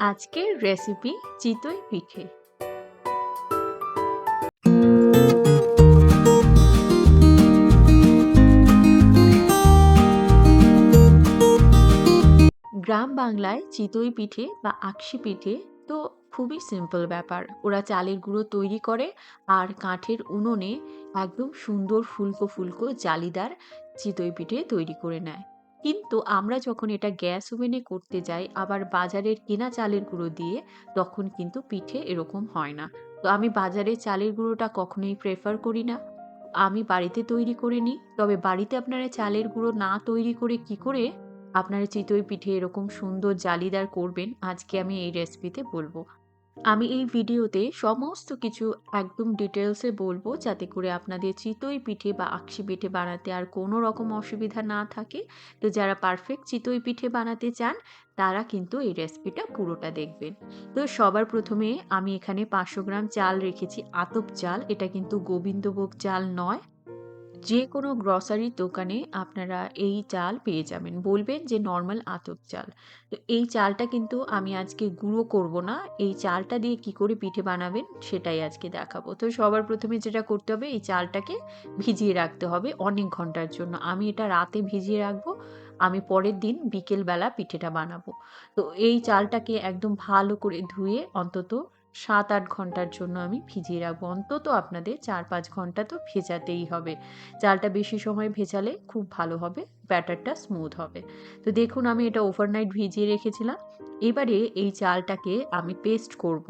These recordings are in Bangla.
আজকের রেসিপি চিতই পিঠে। গ্রাম বাংলায় চিতই পিঠে বা আকশি পিঠে তো খুবই সিম্পল ব্যাপার। ওরা চালের গুঁড়ো তৈরি করে আর কাঠের উনুনে একদম সুন্দর ফুলকো ফুলকো জালিদার চিতই পিঠে তৈরি করে নেয়। কিন্তু আমরা যখন এটা গ্যাস ওভেনে করতে যাই, আবার বাজারের কেনা চালের গুঁড়ো দিয়ে, তখন কিন্তু পিঠে এরকম হয় না। তো আমি বাজারে চালের গুঁড়োটা কখনোই প্রেফার করি না। আমি বাড়িতে তৈরি করে নিই। তবে বাড়িতে আপনারা চালের গুঁড়ো না তৈরি করে কি করে আপনারা চিতই পিঠে এরকম সুন্দর জালিদার করবেন, আজকে আমি এই রেসিপিতে বলব। আমি এই ভিডিওতে সমস্ত কিছু একদম ডিটেলসে বলব যাতে করে আপনাদের চিতই পিঠে বা আকশি পিঠে বানাতে আর কোনো রকম অসুবিধা না থাকে। তো যারা পারফেক্ট চিতই পিঠে বানাতে চান, তারা কিন্তু এই রেসিপিটা পুরোটা দেখবেন। তো সবার প্রথমে আমি এখানে পাঁচশো গ্রাম চাল রেখেছি, আতপ চাল। এটা কিন্তু গোবিন্দভোগ চাল নয়। যে কোনো গ্রসারির দোকানে আপনারা এই চাল পেয়ে যাবেন। বলবেন যে নর্মাল আতপ চাল। তো এই চালটা কিন্তু আমি আজকে গুঁড়ো করব না। এই চালটা দিয়ে কি করে পিঠে বানাবেন সেটাই আজকে দেখাবো। তো সবার প্রথমে যেটা করতে হবে, এই চালটাকে ভিজিয়ে রাখতে হবে অনেক ঘণ্টার জন্য। আমি এটা রাতে ভিজিয়ে রাখব। আমি পরের দিন বিকেলবেলা পিঠেটা বানাবো। তো এই চালটাকে একদম ভালো করে ধুয়ে অন্তত সাত আট ঘণ্টার জন্য আমি ভিজিয়ে রাখব। অন্তত আপনাদের চার পাঁচ ঘণ্টা তো ভেজাতেই হবে। চালটা বেশি সময় ভেজালে খুব ভালো হবে। ব্যাটারটা স্মুথ হবে। তো দেখুন, আমি এটা ওভারনাইট ভিজিয়ে রেখেছিলাম। এবারে এই চালটাকে আমি পেস্ট করব।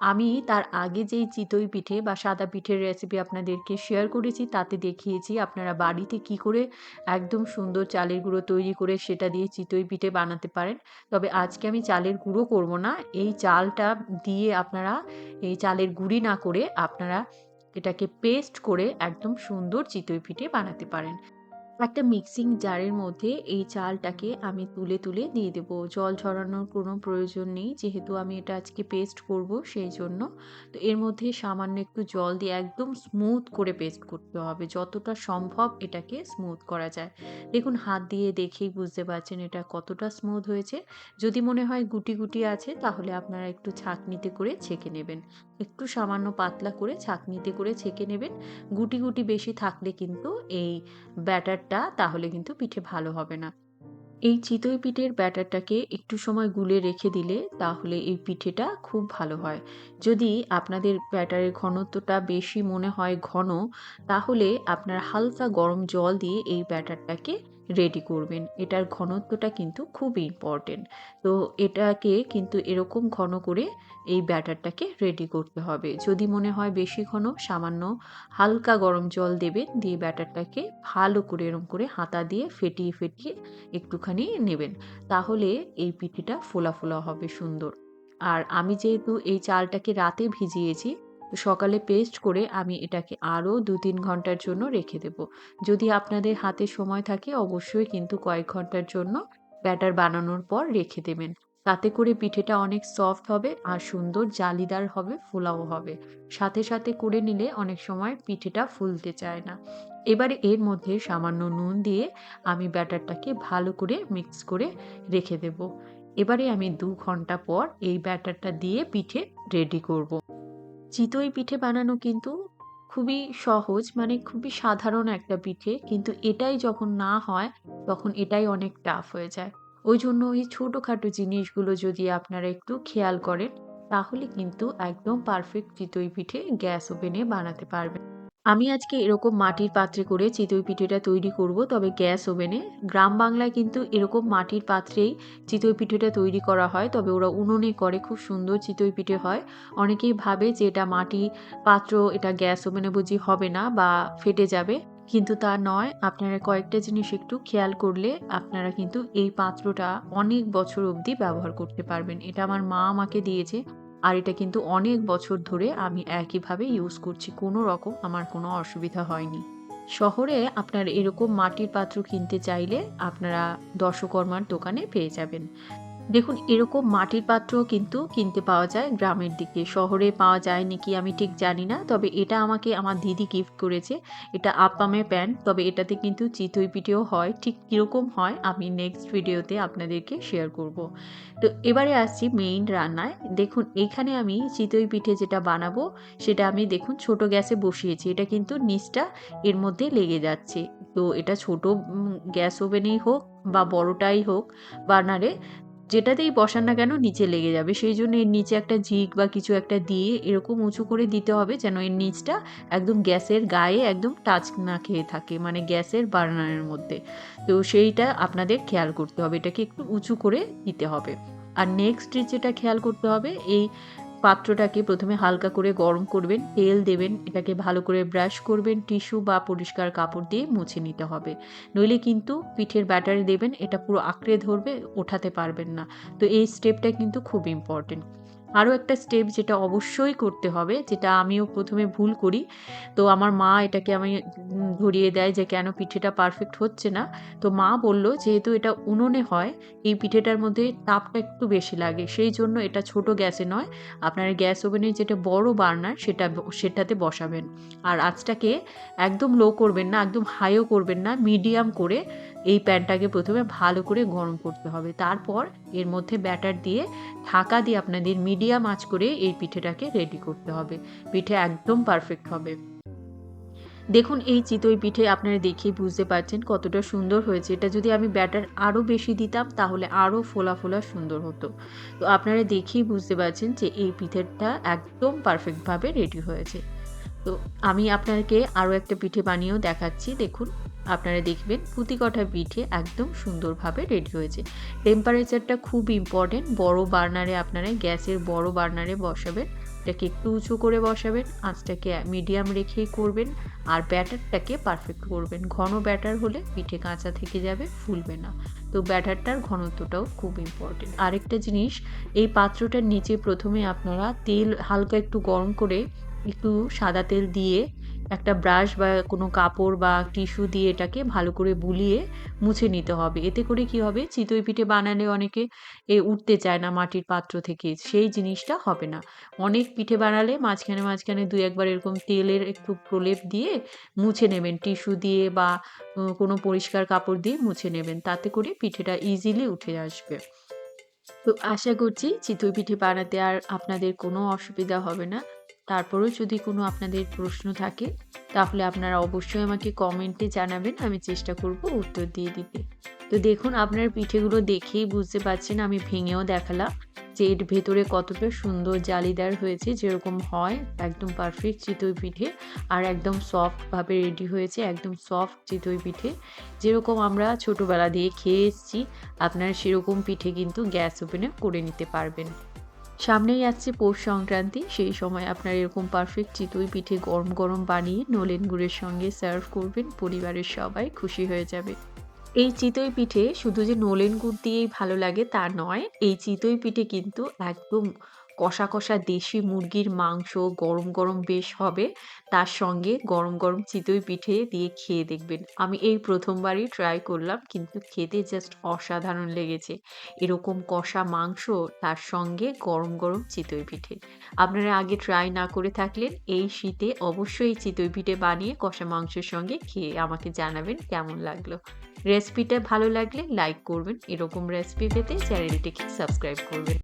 আমি তার আগে যেই চিতই পিঠে বা সাদা পিঠের রেসিপি আপনাদেরকে শেয়ার করেছি, তাতে দেখিয়েছি আপনারা বাড়িতে কি করে একদম সুন্দর চালের গুঁড়ো তৈরি করে সেটা দিয়ে চিতই পিঠে বানাতে পারেন। তবে আজকে আমি চালের গুঁড়ো করব না। এই চালটা দিয়ে আপনারা এই চালের গুঁড়ি না করে আপনারা এটাকে পেস্ট করে একদম সুন্দর চিতই পিঠে বানাতে পারেন। একটা মিক্সিং জারের মধ্যে এই চালটাকে আমি তুলে তুলে দিয়ে দেবো। জল ঝরানোর কোনো প্রয়োজন নেই, যেহেতু আমি এটা আজকে পেস্ট করব সেই জন্য। তো এর মধ্যে সামান্য একটু জল দিয়ে একদম স্মুথ করে পেস্ট করতে হবে, যতটা সম্ভব এটাকে স্মুথ করা যায়। দেখুন, হাত দিয়ে দেখেই বুঝতে পারছেন এটা কতটা স্মুথ হয়েছে। যদি মনে হয় গুটি গুটি আছে, তাহলে আপনারা একটু ছাঁকনিতে করে ছেঁকে নেবেন। একটু সামান্য পাতলা করে ছাঁকনিতে করে ছেঁকে নেবেন। গুটি গুটি বেশি থাকলে কিন্তু এই ব্যাটারটা, তাহলে কিন্তু পিঠে ভালো হবে না। এই চিতই পিঠের ব্যাটারটাকে একটু সময় গুলে রেখে দিলে, তাহলে এই পিঠেটা খুব ভালো হয়। যদি আপনাদের ব্যাটারের ঘনত্বটা বেশি মনে হয় ঘন, তাহলে আপনার হালকা গরম জল দিয়ে এই ব্যাটারটাকে রেডি করবেন। এটার ঘনত্বটা কিন্তু খুব ইম্পর্টেন্ট তো এটাকে কিন্তু এরকম ঘন করে এই ব্যাটারটাকে রেডি করতে হবে। যদি মনে হয় বেশি ঘন, সামান্য হালকা গরম জল দেবেন, দিয়ে ব্যাটারটাকে ভালো করে এরম করে হাতা দিয়ে ফেটিয়ে ফেটিয়ে একটুখানি নেবেন। তাহলে এই পিঠেটা ফোলা ফোলা হবে সুন্দর। আর আমি যেহেতু এই চালটাকে রাতে ভিজিয়েছি সকালে পেস্ট করে আমি এটাকে আরও দু তিন ঘণ্টার জন্য রেখে দেব। যদি আপনাদের হাতে সময় থাকে, অবশ্যই কিন্তু কয়েক ঘণ্টার জন্য ব্যাটার বানানোর পর রেখে দেবেন। তাতে করে পিঠেটা অনেক সফট হবে আর সুন্দর জালিদার হবে, ফোলাও হবে। সাথে সাথে করে নিলে অনেক সময় পিঠেটা ফুলতে চায় না। এবারে এর মধ্যে সামান্য নুন দিয়ে আমি ব্যাটারটাকে ভালো করে মিক্স করে রেখে দেব। এবারে আমি দু ঘণ্টা পর এই ব্যাটারটা দিয়ে পিঠে রেডি করব। চিতই পিঠে বানানো কিন্তু খুবই সহজ মানে খুবই সাধারণ একটা পিঠে। কিন্তু এটাই যখন না হয়, তখন এটাই অনেক টাফ হয়ে যায়। ওই জন্য ওই ছোটোখাটো জিনিসগুলো যদি আপনারা একটু খেয়াল করেন, তাহলে কিন্তু একদম পারফেক্ট চিতই পিঠে গ্যাস ওভেনে বানাতে পারবেন। আমি আজকে এরকম মাটির পাত্রে করে চিতই পিঠেটা তৈরি করব, তবে গ্যাস ওভেনে। গ্রাম বাংলায় কিন্তু এরকম মাটির পাত্রেই চিতই পিঠেটা তৈরি করা হয়, তবে ওরা উনুনে করে, খুব সুন্দর চিতই পিঠে হয়। অনেকেই ভাবে যে এটা মাটি পাত্র, এটা গ্যাস ওভেনে বুঝি হবে না বা ফেটে যাবে, কিন্তু তা নয়। আপনারা কয়েকটা জিনিস একটু খেয়াল করলে আপনারা কিন্তু এই পাত্রটা অনেক বছর অবধি ব্যবহার করতে পারবেন। এটা আমার মা আমাকে দিয়েছে। আর এটা কিন্তু অনেক বছর ধরে আমি একইভাবে ইউজ করছি, কোনো রকম আমার কোনো অসুবিধা হয়নি। শহরে আপনার এরকম মাটির পাত্র কিনতে চাইলে আপনারা দশকর্মার দোকানে পেয়ে যাবেন। দেখুন, এরকম মাটির পাত্রও কিন্তু কিনতে পাওয়া যায় গ্রামের দিকে। শহরে পাওয়া যায় নাকি আমি ঠিক জানি না, তবে এটা আমাকে আমার দিদি গিফট করেছে। এটা আপ্পামে প্যান্ট, তবে এটাতে কিন্তু চিতই পিঠেও হয়। ঠিক কীরকম হয় আমি নেক্সট ভিডিওতে আপনাদেরকে শেয়ার করব। তো এবারে আসছি মেইন রান্নায়। দেখুন, এখানে আমি চিতই পিঠে যেটা বানাবো, সেটা আমি দেখুন ছোট গ্যাসে বসিয়েছি। এটা কিন্তু নিচটা এর মধ্যে লেগে যাচ্ছে। তো এটা ছোট গ্যাস ওভেনেই হোক বা বড়টাই হোক, বার্নারে যেটাতেই বসান না কেন নিচে লেগে যাবে। সেই জন্য এর নিচে একটা ঝিক বা কিছু একটা দিয়ে এরকম উঁচু করে দিতে হবে যেন এর নিচটা একদম গ্যাসের গায়ে একদম টাচ না খেয়ে থাকে মানে গ্যাসের বার্নারের মধ্যে। তো সেইটা আপনাদের খেয়াল করতে হবে। এটাকে একটু উঁচু করে দিতে হবে। আর নেক্সট যেটা খেয়াল করতে হবে, এই পাত্রটাকে প্রথমে হালকা করে গরম করবেন, তেল দেবেন, এটাকে ভালো করে ব্রাশ করবেন, টিস্যু বা পরিষ্কার কাপড় দিয়ে মুছে নিতে হবে। নইলে কিন্তু পিঠের ব্যাটারি দেবেন, এটা পুরো আঁকড়ে ধরবে, ওঠাতে পারবেন না। তো এই স্টেপটা কিন্তু খুব ইম্পর্টেন্ট আরও একটা স্টেপ যেটা অবশ্যই করতে হবে, যেটা আমিও প্রথমে ভুল করি। তো আমার মা এটাকে আমি ধরিয়ে দেয় যে কেন পিঠেটা পারফেক্ট হচ্ছে না। তো মা বলল, যেহেতু এটা উনুনে হয়, এই পিঠেটার মধ্যে তাপটা একটু বেশি লাগে। সেই জন্য এটা ছোট গ্যাসে নয়, আপনার গ্যাস ওভেনের যেটা বড় বার্নার সেটা সেটাতে বসাবেন। আর আঁচটাকে একদম লো করবেন না, একদম হাইও করবেন না মিডিয়াম করে এই প্যানটাকে প্রথমে ভালো করে গরম করতে হবে। তারপর এর মধ্যে ব্যাটার দিয়ে ঢাকা দিয়ে আপনাদের মিডিয়াম আঁচ করে এই পিঠেটাকে রেডি করতে হবে। পিঠে একদম পারফেক্ট হবে। দেখুন, এই চিতই পিঠে আপনারা দেখেই বুঝতে পারছেন কতটা সুন্দর হয়েছে। এটা যদি আমি ব্যাটার আরও বেশি দিতাম, তাহলে আরও ফোলা ফোলা সুন্দর হতো। তো আপনারা দেখেই বুঝতে পারছেন যে এই পিঠেটা একদম পারফেক্টভাবে রেডি হয়েছে। তো আমি আপনাকে আরও একটা পিঠে বানিয়েও দেখাচ্ছি। দেখুন আপনারা দেখবেন পুঁতি কঠা পিঠে একদম সুন্দরভাবে রেডি হয়েছে। টেম্পারেচারটা খুব ইম্পর্টেন্ট বড় বার্নারে আপনারা গ্যাসের বড় বার্নারে বসাবেন, এটাকে একটু উঁচু করে বসাবেন, আঁচটাকে মিডিয়াম রেখেই করবেন আর ব্যাটারটাকে পারফেক্ট করবেন। ঘন ব্যাটার হলে পিঠে কাঁচা থেকে যাবে, ফুলবে না। তো ব্যাটারটার ঘনত্বটাও খুব ইম্পর্টেন্ট আরেকটা জিনিস, এই পাত্রটার নিচে প্রথমে আপনারা তেল হালকা একটু গরম করে একটু সাদা তেল দিয়ে একটা ব্রাশ বা কোনো কাপড় বা টিস্যু দিয়ে এটাকে ভালো করে বুলিয়ে মুছে নিতে হবে। এতে করে কি হবে? চিতই পিঠে বানালে অনেকে এ উঠতে চায় না মাটির পাত্র থেকে, সেই জিনিসটা হবে না। অনেক পিঠে বানালে মাঝখানে মাঝখানে দু একবার এরকম তেলের একটু প্রলেপ দিয়ে মুছে নেবেন। টিস্যু দিয়ে বা কোনো পরিষ্কার কাপড় দিয়ে মুছে নেবেন। তাতে করে পিঠেটা ইজিলি উঠে আসবে। তো আশা করছি চিতই পিঠে বানাতে আর আপনাদের কোনো অসুবিধা হবে না। তারপরেও যদি কোনো আপনাদের প্রশ্ন থাকে, তাহলে আপনারা অবশ্যই আমাকে কমেন্টে জানাবেন, আমি চেষ্টা করব উত্তর দিয়ে দিতে। তো দেখুন, আপনার পিঠেগুলো দেখেই বুঝতে পারছেন, আমি ভেঙেও দেখালাম যে এর ভেতরে কতটা সুন্দর জালিদার হয়েছে, যেরকম হয় একদম পারফেক্ট চিতই পিঠে আর একদম সফটভাবে রেডি হয়েছে, একদম সফট চিতই পিঠে। যেরকম আমরা ছোটোবেলা দিয়ে খেয়ে এসেছি, আপনারা সেরকম পিঠে কিন্তু গ্যাস ওভেনে করে নিতে পারবেন। সামনেই আসছে পৌষ সংক্রান্তি, সেই সময় আপনার এরকম পারফেক্ট চিতই পিঠে গরম গরম বানিয়ে নলেন গুড়ের সঙ্গে সার্ভ করবেন, পরিবারের সবাই খুশি হয়ে যাবে। এই চিতই পিঠে শুধু যে নলেন গুড় দিয়েই ভালো লাগে তা নয়, এই চিতই পিঠে কিন্তু একদম কষা কষা দেশি মুরগির মাংস গরম গরম বেশ হবে। তার সঙ্গে গরম গরম চিতই পিঠে দিয়ে খেয়ে দেখবেন। আমি এই প্রথমবারই ট্রাই করলাম, কিন্তু খেতে জাস্ট অসাধারণ লেগেছে। এরকম কষা মাংস, তার সঙ্গে গরম গরম চিতই পিঠে। আপনারা আগে ট্রাই না করে থাকলেন, এই শীতে অবশ্যই চিতই পিঠে বানিয়ে কষা মাংসের সঙ্গে খেয়ে আমাকে জানাবেন কেমন লাগল। রেসিপিটা ভালো লাগলে লাইক করবেন। এরকম রেসিপি পেতে চ্যানেলটিকে সাবস্ক্রাইব করবেন।